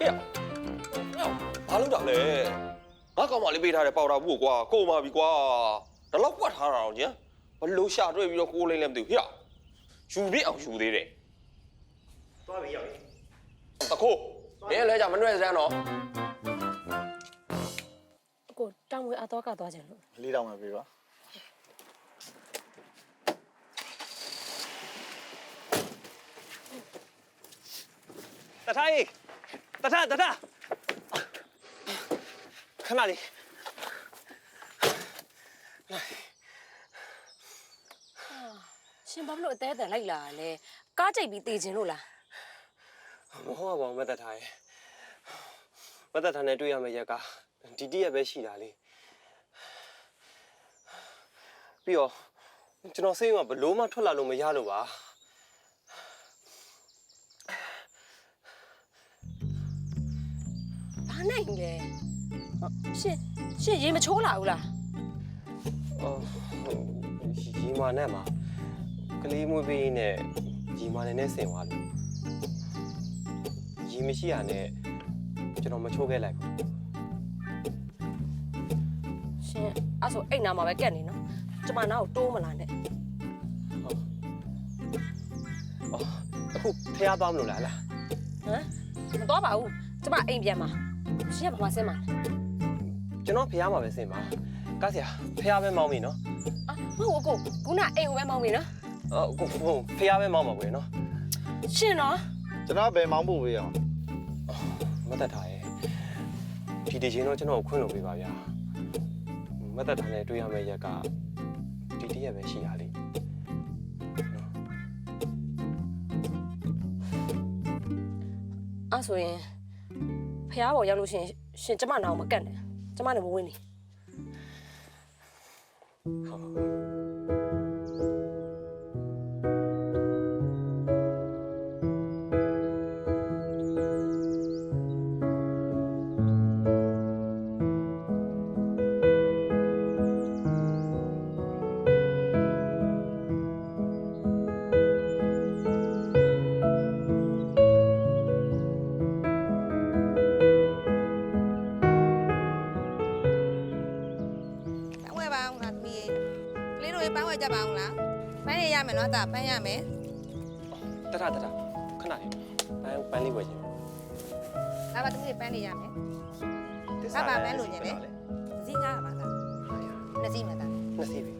ဟေ့ဘာလို့တာလဲငါကောင်မလေးပေးထားတဲ့ပေါတာဘူးကွာကုန်ပါပြီကွာဒါတော့ကွက်ထားတာတော့ကျန်ဘလို့ရှာတွေ့ပြီးတော့ကိုးလိမ့်လည်းမသိဘူးဟေ့ယူပြစ်အောင်ယူသေးတယ်သွားပြီရောက်ပြီတခိုးမင်းလည်းကြမနှွဲစမ်းတော့အကိုတောင်ဝဲအတော့ကသွားကြလို့လေးတောင်ပဲပြေးပါတထားရေ တထားတထားခဏလေးရှင်ဘာလို့အသေးအတန်လိုက်လာလဲကားကြိတ်ပြီးတေခြင်းလို့လားမဟုတ်ပါဘူးမတထားရေမတထားနဲ့တွေ့ရမယ့်ရက်ကဒီတိရက်ပဲရှိတာလေပြီးတော့ကျွန်တော်စိတ်ကဘလို့မှထွက်လာလို့မရလို့ပါ နိုင်လဲဟောရှင်ရှင်ရေမချိုးလာဘူးလားအော်ရီမာနဲ့မှာကလေးမွေးပေးနဲ့ရီမာနဲ့နဲ့ဆင်သွားလို့ရီမရှိရနဲ့ကျွန်တော်မချိုးခဲ့လိုက်ဘူးရှင်အဲ့ဆိုအိတ်နာမှာပဲကက်နေနော်ကျမနာကိုတိုးမလာနဲ့အော်အခုဖះသွားမလို့လားလားဟမ်မသွားပါဘူးကျမအိမ်ပြန်မှာ ရှင်ကဘာမှဆင်းမှာလဲကျွန်တော်ဖះမှာပဲဆင်ပါကားဆရာဖះပဲမောင်းပြီနော်အာမဟုတ်ဘူးအကိုခုနအိမ်ကိုပဲမောင်းပြီနော်အော်ကိုကိုဖះပဲမောင်းမှာကွယ်နော်ရှင်နော်ကျွန်တော်ဘယ်မောင်းဖို့ပေးအောင်မတ်သက်ထားရဲ့ဒီဒီချင်းတော့ကျွန်တော်ကိုခွင့်လို့ပေးပါဗျာမတ်သက်ထားနဲ့တွေ့ရမယ့်ရက်ကဒီတရက်ပဲရှိရလေအဲ့ဆိုရင် ဖះပေါ်ရောက်လို့ရှရင်ရှင်ကျမနာကိုမကက်နဲ့ကျမနဲ့မဝင်နေပ ကြပါအောင်လားပန်းရရမယ်နော်ဒါပန်းရမယ်တထတထခဏလေးပန်းပန်းလေးဝယ်ခြင်းဒါပါသမီးရေပန်းနေရမယ်ဒါပါပန်းလိုချင်တယ်ဇီးငါးပါလားနှစ်စီးမှာဒါနှစ်စီးပြီ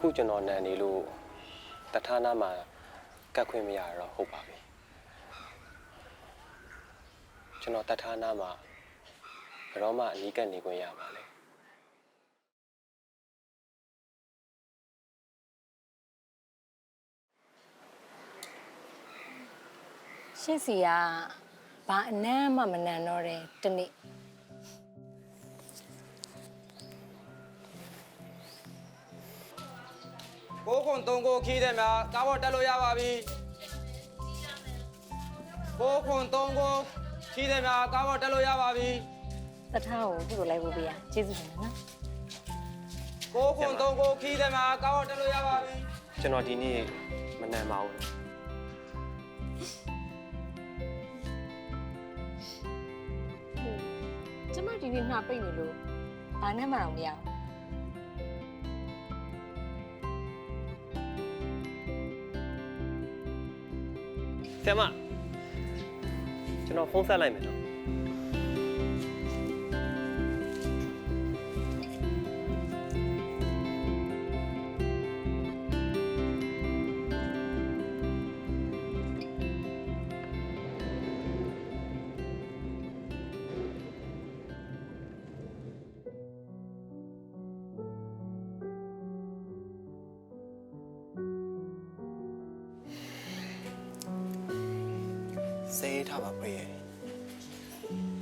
အခုကျွန်တော်နန်နေလို့တထနာမှာကတ်ခွင့်မရတော့ဟုတ်ပါပြီကျွန်တော်တထနာမှာဘယ်တော့မှအနီးကပ်နေခွင့်ရပါလေရှင့်စီကဘာအနမ်းမှမနန်တော့တယ်တနေ့ ကိုခွန်သုံးကိုခီးတယ်များကားပေါ်တက်လို့ရပါပြီကိုခွန်သုံးကိုခီးတယ်များကားပေါ်တက်လို့ရပါပြီတထားကိုခုလိုလိုက်ဖို့ပေးရကျေးဇူးတင်တယ်နော်ကိုခွန်သုံးကိုခီးတယ်များကားပေါ်တက်လို့ရပါပြီကျွန်တော်ဒီနေ့မနန်ပါဘူးကျမဒီနေ့နှာပိတ်နေလို့ဘာနဲ့မှတော့မရဘူး ဆရာမကျွန်တော်ဖုန်းဆက်လိုက်မယ်နော် စေးထားပါဖေးရဲ့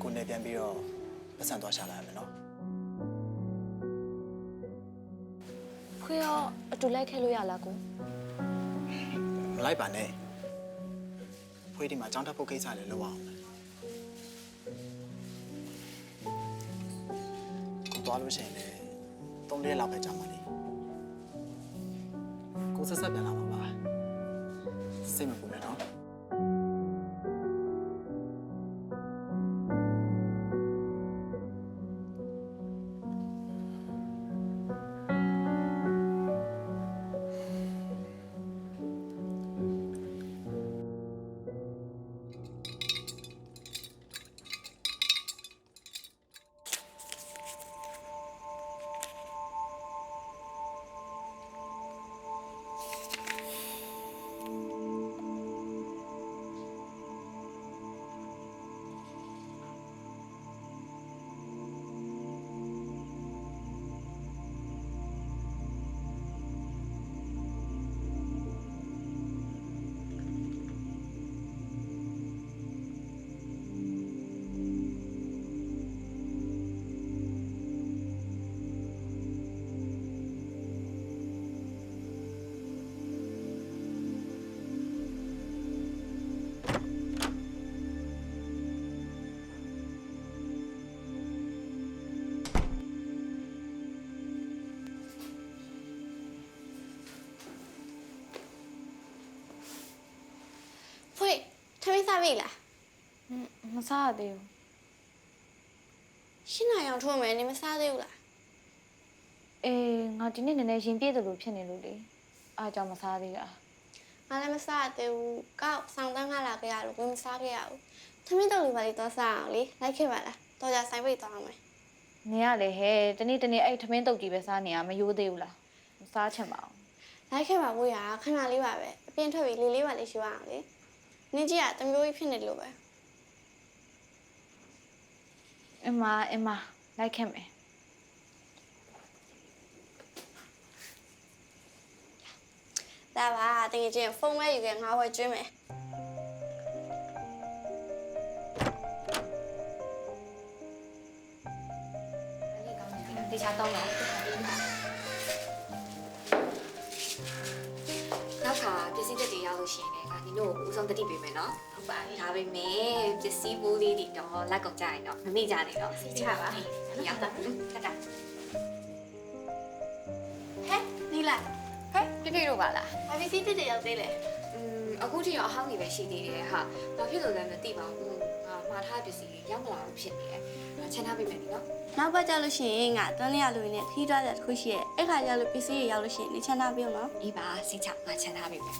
ကိုနေပြန်ပြီးတော့ပတ်စံသွားရှာလာရမယ်နော်ခွေရောအတူလိုက်ခဲ့လို့ရလားကိုမလိုက်ပါနဲ့ဖွေးဒီမှာကြောင်းတက်ဖို့ကိစ္စလည်းလုပ်အောင်မယ်ကိုသွားလို့ရှိရင်လည်း၃ရက်လောက်ပဲကြာမှာလေကိုဆက်ဆက်ပြန်လာမှာပါစိတ်မပူနဲ့နော် ထမင်းစားပြီလားမစားရသေးဘူးရှင်းနိုင်အောင်ထိုးမယ်နေမစားသေးဘူးလားအေးငါဒီနေ့နည်းနည်းရင်ပြည့်တယ်လို့ဖြစ်နေလို့လေအားကြောင့်မစားသေးတာငါလည်းမစားသေးဘူးကောက်ဆောင်တန်းကားလာခဲ့ရလို့ဝင်မစားခဲ့ရဘူးထမင်းတုပ်လေးပါလေးတော့စားအောင်လေလိုက်ခဲ့ပါလားတော်ကြဆိုင်ပိတ်သွားအောင်မယ်နေရလေဟဲ့တနေ့တနေ့အဲ့ထမင်းတုပ်ကြီးပဲစားနေရမယိုးသေးဘူးလားမစားချင်ပါဘူးလိုက်ခဲ့ပါဘူးရာခဏလေးပါပဲအပြင်ထွက်ပြီးလေးလေးပါလေးရှိအောင်လေ နင်းကြီးကတမျိုးကြီးဖြစ်နေလို့ပဲအမအမလိုက်ခဲ့မယ်ဒါပါတကယ်ချင်းဖုန်းမဲယူခဲ့ငါဝယ်ကျွေးမယ်တေချာတော့တော့ လို့ရှိရင်လည်းငါနင်တို့ကိုဦးဆုံးတတိပေးမယ်နော်ဟုတ်ပါပြီဒါပေမဲ့ပစ္စည်းဘူးလေးတွေတော့လက်ကုန်ကြရင်တော့မမိကြနဲ့တော့စိတ်ချပါရောက်တာတက်တာဟဲ့နီလာဟဲ့ပြပြတို့ပါလားဘာဖြစ်ဖြစ်တဲ့ရောက်သေးလဲอืมအခုထိတော့အဟောင်းကြီးပဲရှိသေးတယ်ဟာဘာဖြစ်လို့လဲမသိပါဘူးငါမှားထားပစ္စည်းတွေရောက်မလာဘူးဖြစ်နေတယ်ငါချန်ထားပေးမယ်နော်နောက်ပတ်ကြလို့ရှိရင်ငါတန်းလေးရလို့နဲ့ခီးသွားတဲ့တစ်ခုရှိရဲ့အဲ့ခါကျလို့ပစ္စည်းတွေရောက်လို့ရှိရင်နေချန်ထားပေးအောင်နော်အေးပါစိတ်ချငါချန်ထားပေးမယ်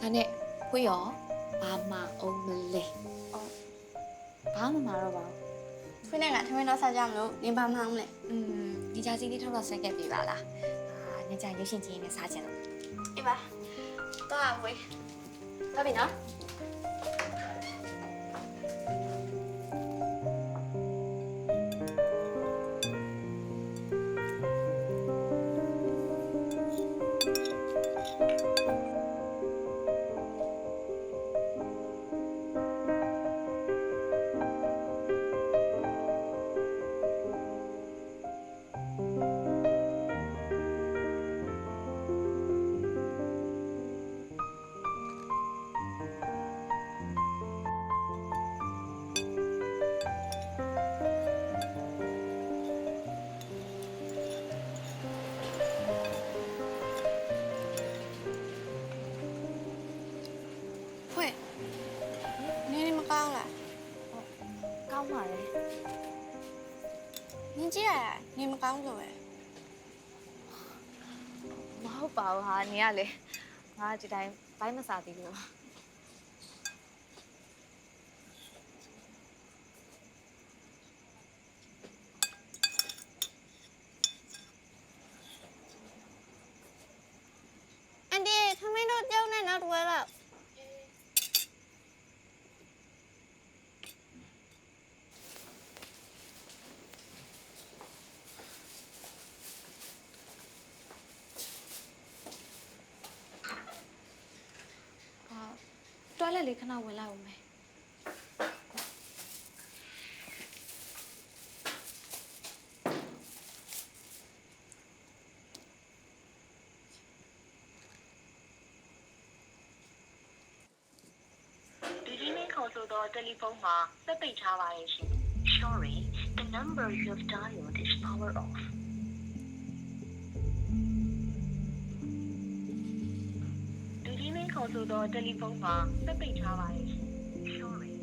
ဒါနဲ့ခွေးရောဘာမှအောင်မလဲဘာမှမတော့ပါဘူးဖွင့်နေကထမင်းတော့စားကြမလို့နင်ပါမအောင်လဲอืมဒီကြစီလေးထောက်တော့ဆက်ကပ်ပေးပါလားအာညကြရုပ်ရှင်ကြီးနဲ့စားချင်လို့အေးပါတော့ဝေးဟုတ်ပြီနော် ကောင်းလို့ပဲမဟုတ်ပါဘူးဟာနေရလေငါဒီတိုင်းဘိုင်းမစားသေးလို့ အန်ဒီထမင်းတို့ကြောင်းနဲ့နောက်တစ်ဝဲတော့ ဟာ တွားလက်လေးခဏဝင်လိုက်အောင်မယ်ဒီဒီနေ့ခေါ်ဆိုသောတယ်လီဖုန်းမှာစက်ပိတ်ထားပါရဲ့ရှင် Sorry the number you have dialed is power off ခေါ်ဆိုသောတယ်လီဖုန်းမှာစက်ပိတ်ထားပါရဲ့ရှင် Sorry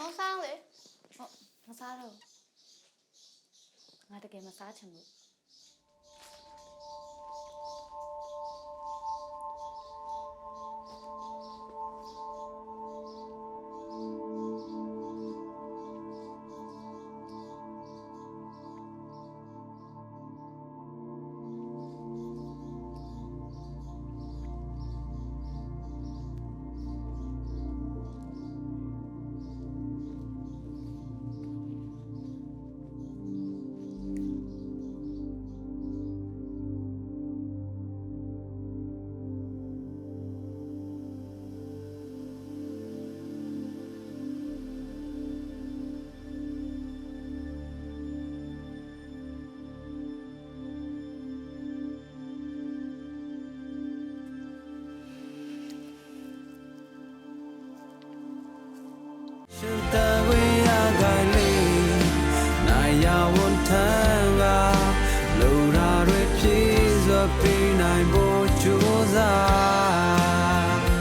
မဆောင်လေဟုတ်မစားတော့ငါတကယ်မစားချင်ဘူး